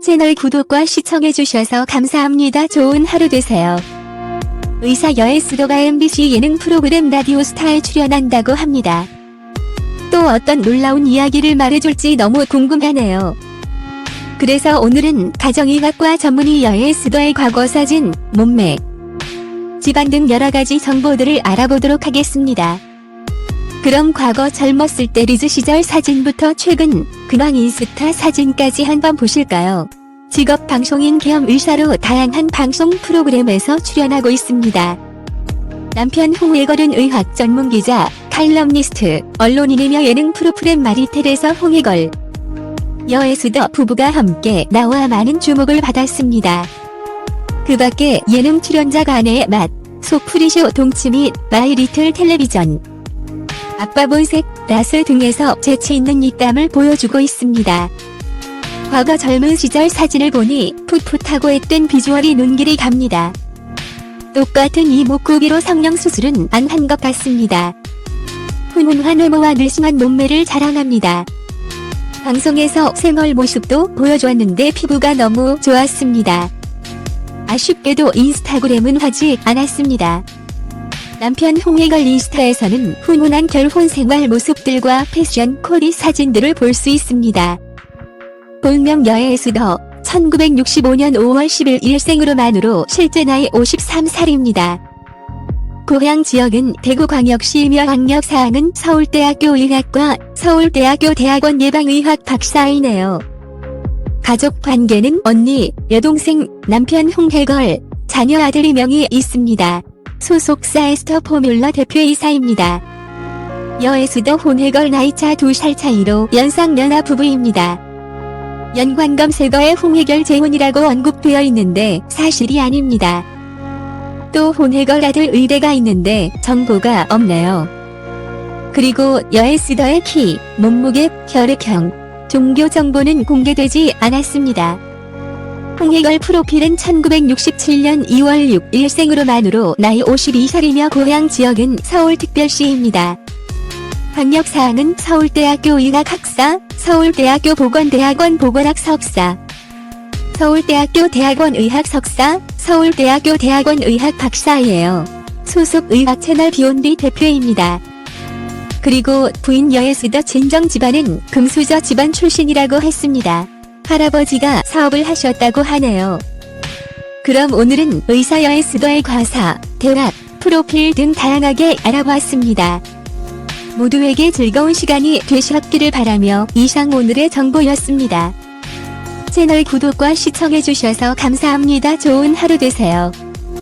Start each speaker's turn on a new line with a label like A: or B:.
A: 채널 구독과 시청해주셔서 감사합니다. 좋은 하루 되세요. 의사 여에스도가 MBC 예능 프로그램 라디오 스타에 출연한다고 합니다. 또 어떤 놀라운 이야기를 말해줄지 너무 궁금하네요. 그래서 오늘은 가정의학과 전문의 여에스도의 과거 사진, 몸매, 집안 등 여러가지 정보들을 알아보도록 하겠습니다. 그럼 과거 젊었을 때 리즈 시절 사진부터 최근 근황 인스타 사진까지 한번 보실까요? 직업 방송인 겸 의사로 다양한 방송 프로그램에서 출연하고 있습니다. 남편 홍해걸은 의학 전문 기자, 칼럼니스트, 언론인이며 예능 프로그램 마리텔에서 홍해걸, 여에스더 부부가 함께 나와 많은 주목을 받았습니다. 그 밖에 예능 출연자가 아내의 맛, 소프리쇼 동치 및 마이 리틀 텔레비전, 아빠 본색, 라스 등에서 재치 있는 입담을 보여주고 있습니다. 과거 젊은 시절 사진을 보니 풋풋하고 앳된 비주얼이 눈길이 갑니다. 똑같은 이 목구비로 성형수술은 안 한 것 같습니다. 훈훈한 외모와 늘씬한 몸매를 자랑합니다. 방송에서 생얼 모습도 보여주었는데 피부가 너무 좋았습니다. 아쉽게도 인스타그램은 하지 않았습니다. 남편 홍해걸 인스타에서는 훈훈한 결혼 생활 모습들과 패션 코디 사진들을 볼 수 있습니다. 본명 여해수더 1965년 5월 10일 일생으로 만으로 실제 나이 53살입니다. 고향 지역은 대구광역시이며 학력 사항은 서울대학교 의학과 서울대학교 대학원 예방의학 박사이네요. 가족 관계는 언니, 여동생, 남편 홍해걸, 자녀 아들이 명이 있습니다. 소속사 에스터 포뮬러 대표이사입니다. 여에수더 홍해걸 나이차 2살 차이로 연상연하 부부입니다. 연관 검색어에 홍해결 재혼이라고 언급되어 있는데 사실이 아닙니다. 또 홍해걸 아들 의대가 있는데 정보가 없네요. 그리고 여에스더의 키, 몸무게, 혈액형, 종교 정보는 공개되지 않았습니다. 홍해걸 프로필은 1967년 2월 6일 생으로 만으로 나이 52살이며 고향 지역은 서울특별시입니다. 학력사항은 서울대학교 의학학사, 서울대학교 보건대학원 보건학 석사, 서울대학교 대학원 의학 석사, 서울대학교 대학원 의학 박사이에요. 소속 의학 채널 비욘디 대표입니다. 그리고 부인 여에스더 진정 집안은 금수저 집안 출신이라고 했습니다. 할아버지가 사업을 하셨다고 하네요. 그럼 오늘은 의사 여에스더의 과사, 대학, 프로필 등 다양하게 알아보았습니다. 모두에게 즐거운 시간이 되셨기를 바라며 이상 오늘의 정보였습니다. 채널 구독과 시청해주셔서 감사합니다. 좋은 하루 되세요.